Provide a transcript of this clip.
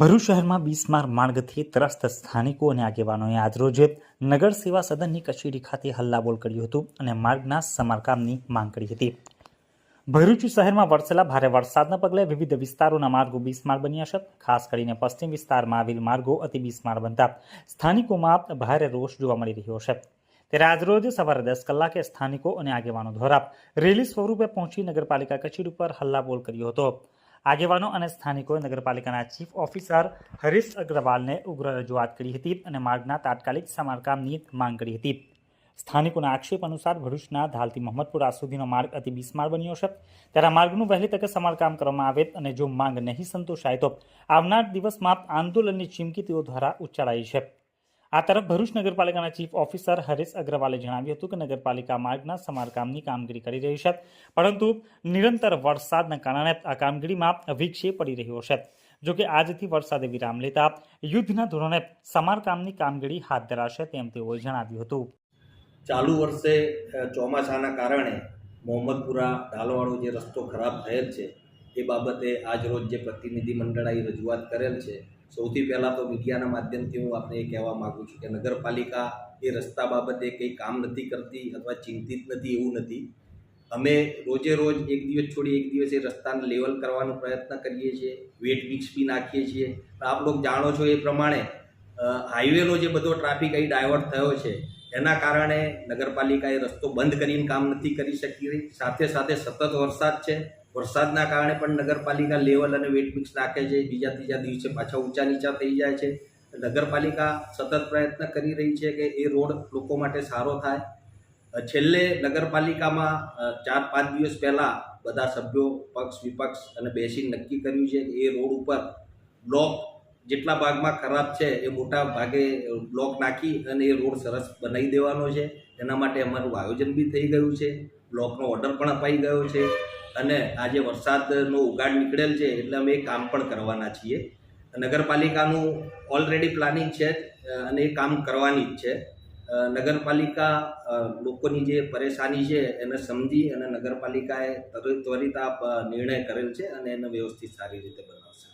ભરૂચ શહેરમાં બીસમાર માર્ગથી ત્રસ્ત સ્થાનિકો અને આગેવાનોએ આજરોજ નગર સેવા સદનની કચેરી ખાતે હલ્લાબોલ કર્યું હતું અને માર્ગના સમારકામની માંગ કરી હતી. ભરૂચ શહેરમાં વરસેલા ભારે વરસાદના પગલે વિવિધ વિસ્તારોના માર્ગો બીસમાર બન્યા છે. ખાસ કરીને પશ્ચિમ વિસ્તારમાં આવેલ માર્ગો અતિ બીસમાર બનતા સ્થાનિકોમાં ભારે રોષ જોવા મળી રહ્યો છે. ત્યારે આજરોજ સવારે દસ કલાકે સ્થાનિકો અને આગેવાનો દ્વારા રેલી સ્વરૂપે પહોંચી નગરપાલિકા કચેરી ઉપર હલ્લાબોલ કર્યો હતો. આગેવાનો અને સ્થાનિકોએ નગરપાલિકાના ચીફ ઓફિસર હરીશ અગ્રવાલને ઉગ્ર રજૂઆત કરી હતી અને માર્ગના તાત્કાલિક સમારકામની માંગ કરી હતી. સ્થાનિકોના આક્ષેપ અનુસાર ભરૂચના ધાલથી મોહમ્મદપુરા સુધીનો માર્ગ અતિ બિસ્માર બન્યો છે. ત્યારે માર્ગનું વહેલી તકે સમારકામ કરવામાં આવે અને જો માંગ નહીં સંતોષાય તો આવનાર દિવસમાં આંદોલનની ચીમકી તેઓ દ્વારા ઉચ્ચારાઈ છે. આ તરફ ભરૂચ નગરપાલિકાના ચીફ ઓફિસર હરેશ અગ્રવાલે જણાવ્યું હતું કે નગરપાલિકા માર્ગના સમારકામની કામગીરી કરી રહી છે, પરંતુ નિરંતર વરસાદના કારણે આ કામગીરીમાં વિક્ષેપ પડી રહ્યો છે. જો કે આજથી વરસાદે વિરામ લેતા યુદ્ધના ધોરણે સમારકામની કામગીરી હાથ ધરાશે તેમ તેઓએ જણાવ્યું હતું. ચાલુ વર્ષે ચોમાસાના કારણે મોહમ્મદપુરા ઢાલવાળો જે રસ્તો ખરાબ થયેલ છે એ બાબતે આજ રોજ જે પ્રતિનિધિ મંડળાએ રજૂઆત કરેલ છે, સૌથી પહેલાં તો મીડિયાના માધ્યમથી હું આપને એ કહેવા માગું છું કે નગરપાલિકા એ રસ્તા બાબતે કંઈ કામ નથી કરતી અથવા ચિંતિત નથી, એવું નથી. અમે રોજે રોજ એક દિવસ છોડી એક દિવસ એ રસ્તાને લેવલ કરવાનો પ્રયત્ન કરીએ છીએ, વેટ મિક્સ બી નાખીએ છીએ. આપ લોકો જાણો છો એ પ્રમાણે હાઈવેનો જે બધો ટ્રાફિક અહીં ડાયવર્ટ થયો છે, એના કારણે નગરપાલિકાએ રસ્તો બંધ કરીને કામ નથી કરી શકી. રહી સાથે સાથે સતત વરસાદ છે. વરસાદના કારણે પણ નગરપાલિકા લેવલ અને વેટ મિક્સ નાખે છે. બીજા ત્રીજા દિવસે પાછા ઊંચા નીચા થઈ જાય છે. નગરપાલિકા સતત પ્રયત્ન કરી રહી છે કે એ રોડ લોકો માટે સારો થાય. છેલ્લે નગરપાલિકામાં ચાર પાંચ દિવસ પહેલાં બધા સભ્યો, પક્ષ, વિપક્ષ અને બેસીને નક્કી કર્યું છે કે એ રોડ ઉપર બ્લોક જેટલા ભાગમાં ખરાબ છે એ મોટા ભાગે બ્લોક નાખી અને એ રોડ સરસ બનાવી દેવાનો છે. એના માટે અમારું આયોજન બી થઈ ગયું છે. બ્લોકનો ઓર્ડર પણ અપાઈ ગયો છે. અને આજે વરસાદનો ઉગાડ નીકળેલ છે એટલે અમે એ કામ પણ કરવાના છીએ. નગરપાલિકાનું ઓલરેડી પ્લાનિંગ છે અને એ કામ કરવાની જ છે. નગરપાલિકા લોકોની જે પરેશાની છે એને સમજી અને નગરપાલિકાએ ત્વરિત આ નિર્ણય કરેલ છે અને એને વ્યવસ્થિત સારી રીતે બનાવશે.